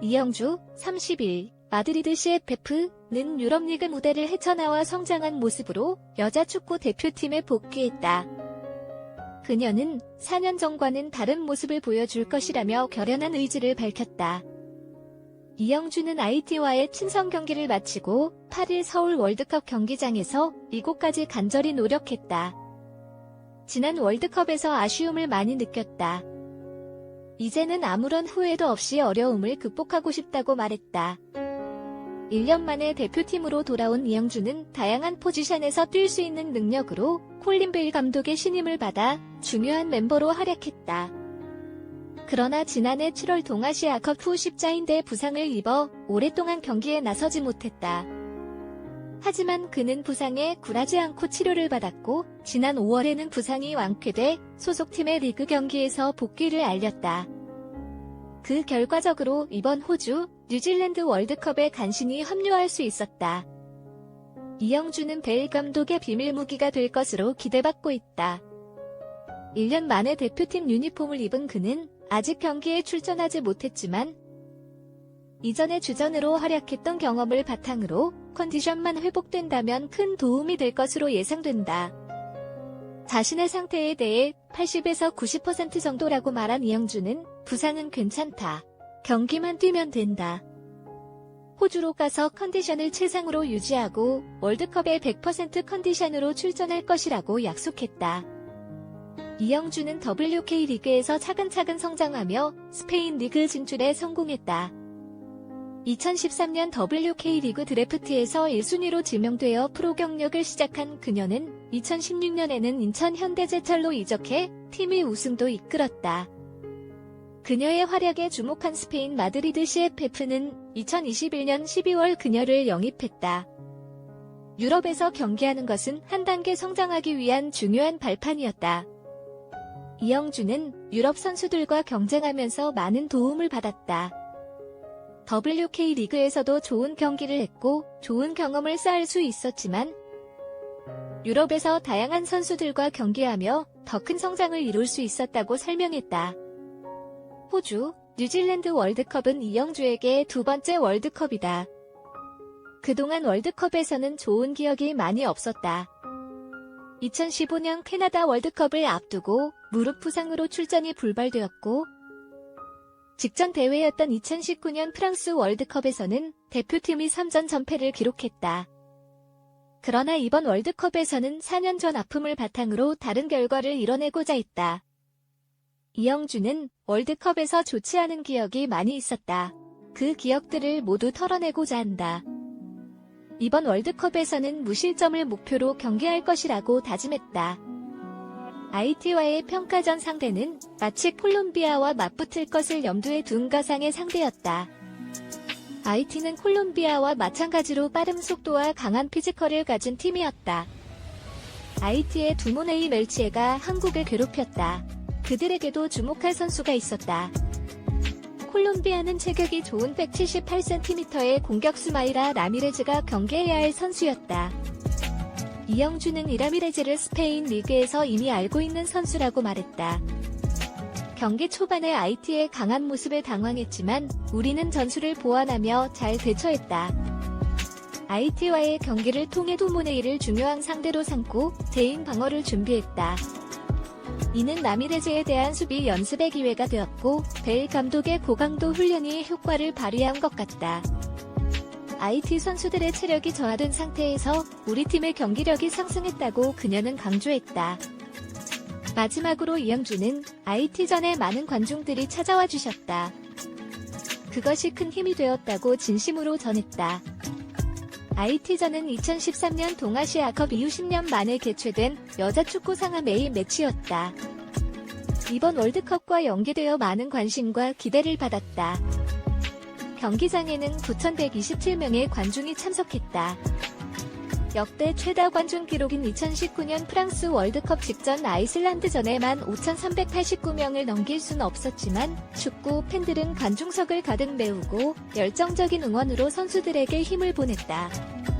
이영주, 30일, 마드리드 CFF는 유럽리그 무대를 헤쳐나와 성장한 모습으로 여자 축구 대표팀에 복귀했다. 그녀는 4년 전과는 다른 모습을 보여줄 것이라며 결연한 의지를 밝혔다. 이영주는 IT와의 친선 경기를 마치고 8일 서울 월드컵 경기장에서 이곳까지 간절히 노력했다. 지난 월드컵에서 아쉬움을 많이 느꼈다. 이제는 아무런 후회도 없이 어려움을 극복하고 싶다고 말했다. 1년 만에 대표팀으로 돌아온 이영주는 다양한 포지션에서 뛸 수 있는 능력으로 콜린 베일 감독의 신임을 받아 중요한 멤버로 활약했다. 그러나 지난해 7월 동아시아컵 후 십자인대 부상을 입어 오랫동안 경기에 나서지 못했다. 하지만 그는 부상에 굴하지 않고 치료를 받았고 지난 5월에는 부상이 완쾌돼 소속팀의 리그 경기에서 복귀를 알렸다. 그 결과적으로 이번 호주, 뉴질랜드 월드컵에 간신히 합류할 수 있었다. 이영주는 벨 감독의 비밀 무기가 될 것으로 기대받고 있다. 1년 만에 대표팀 유니폼을 입은 그는 아직 경기에 출전하지 못했지만 이전에 주전으로 활약했던 경험을 바탕으로 컨디션만 회복된다면 큰 도움이 될 것으로 예상된다. 자신의 상태에 대해 80에서 90% 정도라고 말한 이영주는 부상은 괜찮다. 경기만 뛰면 된다. 호주로 가서 컨디션을 최상으로 유지하고 월드컵에 100% 컨디션으로 출전할 것이라고 약속했다. 이영주는 WK 리그에서 차근차근 성장하며 스페인 리그 진출에 성공했다. 2013년 WK 리그 드래프트에서 1순위로 지명되어 프로 경력을 시작한 그녀는 2016년에는 인천 현대제철로 이적해 팀의 우승도 이끌었다. 그녀의 활약에 주목한 스페인 마드리드 CFF는 2021년 12월 그녀를 영입했다. 유럽에서 경기하는 것은 한 단계 성장하기 위한 중요한 발판이었다. 이영주는 유럽 선수들과 경쟁하면서 많은 도움을 받았다. WK 리그에서도 좋은 경기를 했고 좋은 경험을 쌓을 수 있었지만 유럽에서 다양한 선수들과 경기하며 더 큰 성장을 이룰 수 있었다고 설명했다. 호주, 뉴질랜드 월드컵은 이영주에게 두 번째 월드컵이다. 그동안 월드컵에서는 좋은 기억이 많이 없었다. 2015년 캐나다 월드컵을 앞두고 무릎 부상으로 출전이 불발되었고 직전 대회였던 2019년 프랑스 월드컵에서는 대표팀이 3전 전패를 기록했다. 그러나 이번 월드컵에서는 4년 전 아픔을 바탕으로 다른 결과를 이뤄내고자 했다. 이영주는 월드컵에서 좋지 않은 기억이 많이 있었다. 그 기억들을 모두 털어내고자 한다. 이번 월드컵에서는 무실점을 목표로 경기할 것이라고 다짐했다. IT와의 평가전 상대는 마치 콜롬비아와 맞붙을 것을 염두에 둔 가상의 상대였다. IT는 콜롬비아와 마찬가지로 빠른 속도와 강한 피지컬을 가진 팀이었다. IT의 두모네이 멜치에가 한국을 괴롭혔다. 그들에게도 주목할 선수가 있었다. 콜롬비아는 체격이 좋은 178cm의 공격수 마이라 라미레즈가 경계해야 할 선수였다. 이영주는 이라미레즈를 스페인 리그에서 이미 알고 있는 선수라고 말했다. 경기 초반에 IT의 강한 모습에 당황했지만 우리는 전술을 보완하며 잘 대처했다. IT와의 경기를 통해 도모네이를 중요한 상대로 삼고 대인 방어를 준비했다. 이는 라미레즈에 대한 수비 연습의 기회가 되었고 벨 감독의 고강도 훈련이 효과를 발휘한 것 같다. IT 선수들의 체력이 저하된 상태에서 우리 팀의 경기력이 상승했다고 그녀는 강조했다. 마지막으로 이영주는 IT전에 많은 관중들이 찾아와 주셨다. 그것이 큰 힘이 되었다고 진심으로 전했다. IT전은 2013년 동아시아컵 이후 10년 만에 개최된 여자 축구 상하 메인 매치였다. 이번 월드컵과 연계되어 많은 관심과 기대를 받았다. 경기장에는 9,127명의 관중이 참석했다. 역대 최다 관중 기록인 2019년 프랑스 월드컵 직전 아이슬란드전에 만 5,389명을 넘길 수는 없었지만 축구 팬들은 관중석을 가득 메우고 열정적인 응원으로 선수들에게 힘을 보냈다.